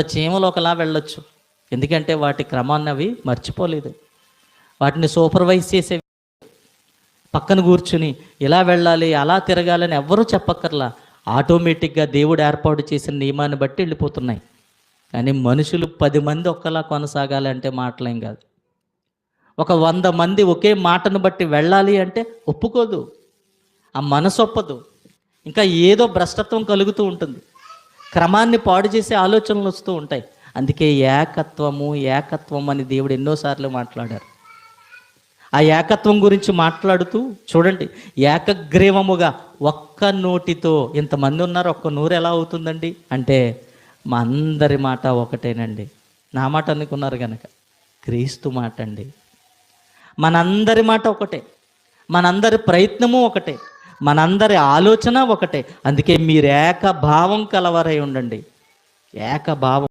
చీమలు ఒకలా వెళ్ళొచ్చు. ఎందుకంటే వాటి క్రమాన్ని అవి మర్చిపోలేదు. వాటిని సూపర్వైజ్ చేసే పక్కన కూర్చుని ఇలా వెళ్ళాలి అలా తిరగాలని ఎవ్వరూ చెప్పక్కర్లా. ఆటోమేటిక్గా దేవుడు ఏర్పాటు చేసిన నియమాన్ని బట్టి వెళ్ళిపోతున్నాయి. కానీ మనుషులు పది మంది ఒక్కలా కొనసాగాలంటే మాటలేం కాదు. ఒక వంద మంది ఒకే మాటను బట్టి వెళ్ళాలి అంటే ఒప్పుకోదు. ఆ మనసు ఒప్పదు ఇంకా ఏదో భ్రష్టత్వం కలుగుతూ ఉంటుంది. క్రమాన్ని పాడు చేసే ఆలోచనలు వస్తూ ఉంటాయి. అందుకే ఏకత్వము ఏకత్వం అని దేవుడు ఎన్నోసార్లు మాట్లాడారు. ఆ ఏకత్వం గురించి మాట్లాడుతూ చూడండి ఏకగ్రీవముగా ఒక్క నోటితో ఇంతమంది ఉన్నారు ఒక్క నూరు ఎలా అవుతుందండి? అంటే మా అందరి మాట ఒకటేనండి. నా మాట అనుకున్నారు కనుక క్రీస్తు మాట అండి మనందరి మాట ఒకటే. మనందరి ప్రయత్నము ఒకటే. మనందరి ఆలోచన ఒకటే. అందుకే మీరు ఏకభావం కలవరై ఉండండి. ఏకభావం